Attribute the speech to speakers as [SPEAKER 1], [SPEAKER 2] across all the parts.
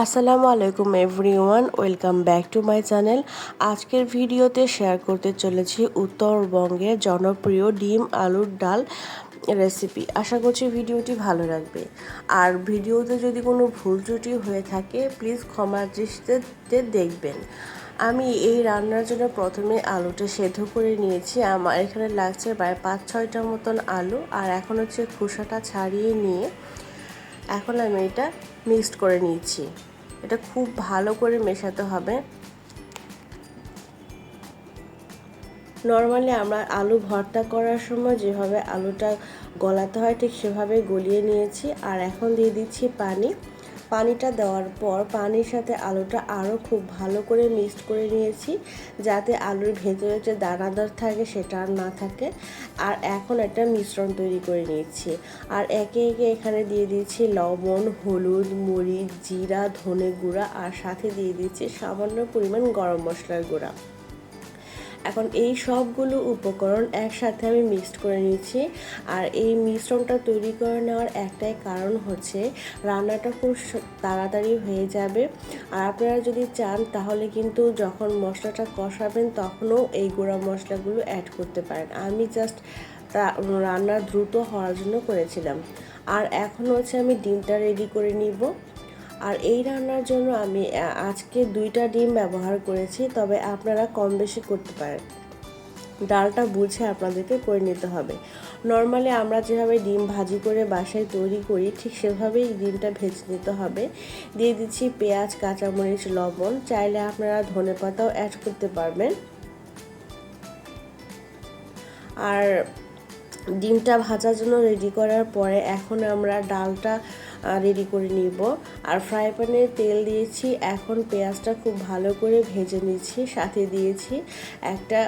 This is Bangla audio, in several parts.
[SPEAKER 1] আসসালামু আলাইকুম everyone, welcome back to my channel. আজকের ভিডিওতে শেয়ার করতে চলেছি উত্তরবঙ্গের জনপ্রিয় ডিম আলুর ডাল রেসিপি। আশা করছি ভিডিওটি ভালো লাগবে। আর ভিডিওতে যদি কোনো ভুল ত্রুটি হয়ে থাকে, প্লিজ ক্ষমা দৃষ্টিতে দেখবেন। আমি এই রান্নার জন্য প্রথমে আলুটা সেদ্ধ করে নিয়েছি। আমার এখানে লাগছে প্রায় পাঁচ ছয়টার মতন আলু। আর এখন হচ্ছে খোসাটা ছাড়িয়ে নিয়ে এখন আমি এটা মিক্সড করে নিয়েছি এটা খুব ভালো করে মেশাতে হবে। নর্মালি আমরা আলু ভর্তা করার সময় যেভাবে আলুটা গলাতে হয়, ঠিক সেভাবে গলিয়ে নিয়েছি। আর এখন দিয়ে দিচ্ছি পানি। পানিটা দেওয়ার পর পানির সাথে আলুটা আরও খুব ভালো করে মিক্সড করে নিয়েছি, যাতে আলুর ভেতরে যে দানাদার থাকে সেটা আর না থাকে। আর এখন একটা মিশ্রণ তৈরি করে নিয়েছি। আর একে একে এখানে দিয়ে দিয়েছি লবণ, হলুদ, মরিচ, জিরা, ধনে গুঁড়া, আর সাথে দিয়ে দিচ্ছি সামান্য পরিমাণ গরম মশলার গুঁড়া। এখন এই সবগুলো উপকরণ একসাথে আমি মিক্সড করে নিচ্ছি আর এই মিশ্রণটা তৈরি করে নেওয়ার একটাই কারণ হচ্ছে রান্নাটা খুব তাড়াতাড়ি হয়ে যাবে। আর আপনারা যদি চান তাহলে কিন্তু যখন মশলাটা কষাবেন তখনও এই গুঁড়া মশলাগুলো অ্যাড করতে পারেন। আমি জাস্ট রান্না দ্রুত হওয়ার জন্য করেছিলাম। আর এখন হচ্ছে আমি ডিমটা রেডি করে নিব। আর এই রান্নার জন্য আমি আজকে দুইটা ডিম ব্যবহার করেছি, তবে আপনারা কম বেশি করতে পারেন। ডালটা বুঝে আপনাদেরকে করে নিতে হবে। নর্মালি আমরা যেভাবে ডিম ভাজি করে বাসায় তৈরি করি, ঠিক সেভাবেই ডিমটা ভেজে নিতে হবে। দিয়ে দিচ্ছি পেঁয়াজ, কাঁচামরিচ, লবণ, চাইলে আপনারা ধনে পাতাও অ্যাড করতে পারবেন। আর ডিমটা ভাজার জন্য রেডি করার পরে এখন আমরা ডালটা রেডি করে নিব। আর ফ্রাই প্যানে তেল দিয়েছি, এখন পেঁয়াজটা খুব ভালো করে ভেজে নিচ্ছি। সাথে দিয়েছি একটা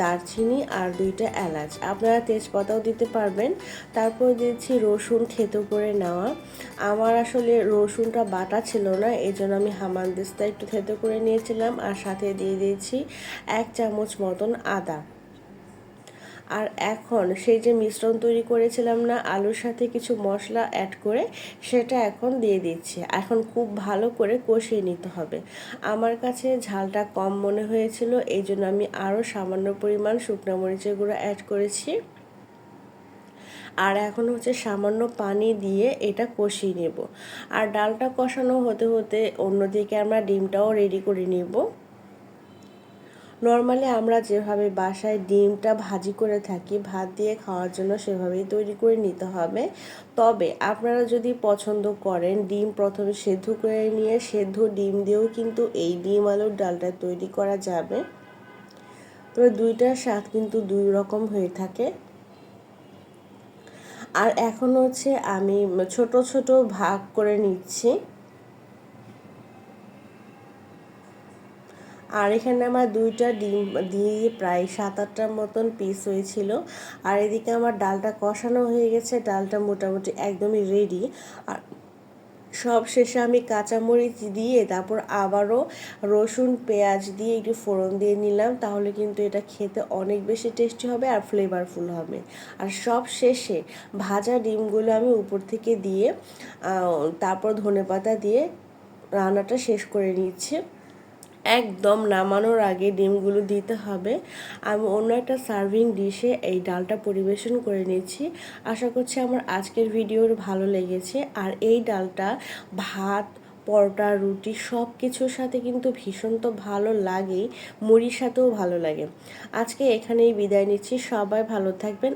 [SPEAKER 1] দারচিনি আর দুইটা এলাচ। আপনারা তেজপাতাও দিতে পারবেন। তারপর দিয়েছি রসুন থেতো করে নেওয়া। আমার আসলে রসুনটা বাটা ছিল না এই জন্য আমি হামানদিস্তা একটু থেতো করে নিয়েছিলাম। আর সাথে দিয়ে দিয়েছি এক চামচ মতন আদা। আর এখন সেই যে মিশ্রণ তৈরি করেছিলাম না, আলুর সাথে কিছু মশলা অ্যাড করে সেটা এখন দিয়ে দিচ্ছি। এখন খুব ভালো করে কষিয়ে নিতে হবে। আমার কাছে ঝালটা কম মনে হয়েছিল, এই জন্য আমি আরও সামান্য পরিমাণ শুকনো মরিচের গুঁড়ো অ্যাড করেছি। আর এখন হচ্ছে সামান্য পানি দিয়ে এটা কষিয়ে নেব। আর ডালটা কষানো হতে হতে অন্যদিকে আমরা ডিমটাও রেডি করে নেব। নর্মালি আমরা যেভাবে বাসায় ডিমটা ভাজি করে থাকি, ভাত দিয়ে খাওয়ার জন্য সেভাবেই তৈরি করে নিতে হবে। তবে আপনারা যদি পছন্দ করেন, ডিম প্রথমে সেদ্ধ করে নিয়ে সেদ্ধ ডিম দিয়েও কিন্তু এই ডিম আলুর ডালটা তৈরি করা যাবে। তবে দুইটার স্বাদ কিন্তু দুই রকম হয়ে থাকে। আর এখন হচ্ছে আমি ছোট ছোট ভাগ করে নিচ্ছি। আর এখানে আমার দুইটা ডিম দিয়ে প্রায় সাত আটটার মতন পিস হয়েছিল। আর এদিকে আমার ডালটা কষানো হয়ে গেছে, ডালটা মোটামুটি একদমই রেডি আর সব শেষে আমি কাঁচামরিচ দিয়ে তারপর আবারও রসুন, পেঁয়াজ দিয়ে একটু ফোড়ন দিয়ে নিলাম, তাহলে কিন্তু এটা খেতে অনেক বেশি টেস্টি হবে আর ফ্লেভারফুল হবে। আর সব শেষে ভাজা ডিমগুলো আমি উপর থেকে দিয়ে তারপর ধনে পাতা দিয়ে রান্নাটা শেষ করে নিচ্ছে। একদম নামানোর আগে ডিমগুলো দিতে হবে। আমি অন্য একটা সার্ভিং ডিশে এই ডালটা পরিবেশন করে নিচ্ছি। আশা করছি আমার আজকের ভিডিওর ভালো লেগেছে। আর এই ডালটা ভাত, পরোটা, রুটি সব কিছুর সাথে কিন্তু ভীষণ তো ভালো লাগেই মুড়ির সাথেও ভালো লাগে। আজকে এখানেই বিদায় নিচ্ছি। সবাই ভালো থাকবেন।